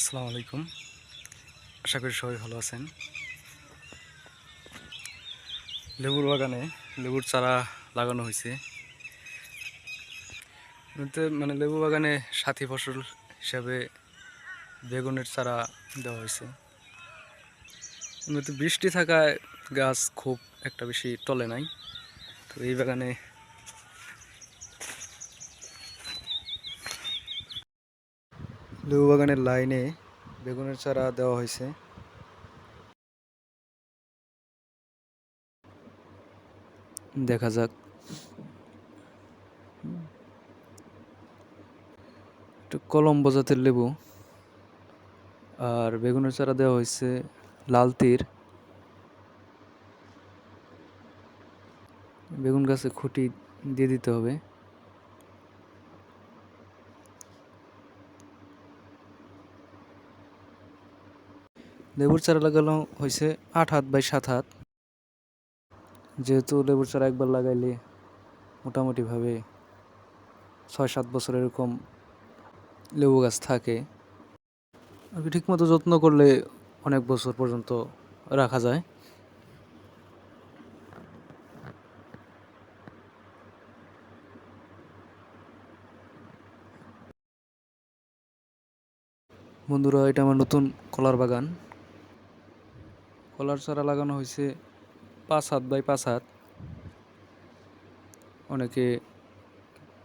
আসসালামু আলাইকুম। আশা করি সবাই ভালো আছেন। লেবুর বাগানে লেবুর চারা লাগানো হয়েছে। মানে লেবু বাগানে সাথী ফসল হিসাবে বেগুনের চারা দেওয়া হয়েছে। এমনিতে বৃষ্টি থাকায় গাছ খুব একটা বেশি টলে নাই। তো এই বাগানে লেবু বাগানের লাইনে বেগুনের চারা দেওয়া হয়েছে। দেখা যাক। একটু কলম্বো জাতের লেবু। আর বেগুনের চারা দেওয়া হয়েছে লাল তীর। বেগুন গাছে খুঁটি দিয়ে দিতে হবে। লেবুর চারা লাগানো হয়েছে আট হাত বাই সাত হাত। যেহেতু লেবুর চারা একবার লাগাইলে মোটামুটিভাবে ছয় সাত বছর এরকম লেবু গাছ থাকে। আর ঠিকমতো যত্ন করলে অনেক বছর পর্যন্ত রাখা যায়। বন্ধুরা, এটা আমার নতুন কলার বাগান। কলার চারা লাগানো হয়েছে পাঁচ হাত বাই পাঁচ হাত। অনেকে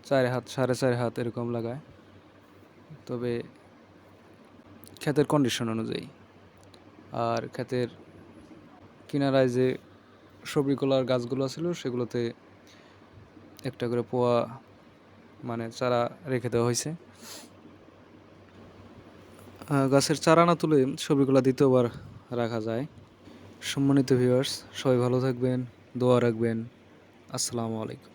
চার হাত, সাড়ে চার হাত এরকম লাগায়। তবে ক্ষেতের কন্ডিশন অনুযায়ী। আর ক্ষেতের কিনারায় যে সবজি কলার গাছগুলো ছিল, সেগুলোতে একটা করে পোয়া মানে চারা রেখে দেওয়া হয়েছে। গাছের চারা না তুলে ছবিগুলো দ্বিতীয়বার রাখা যায়। সম্মানিত ভিউয়ার্স সবাই ভালো থাকবেন দোয়া রাখবেন। আসসালামু আলাইকুম।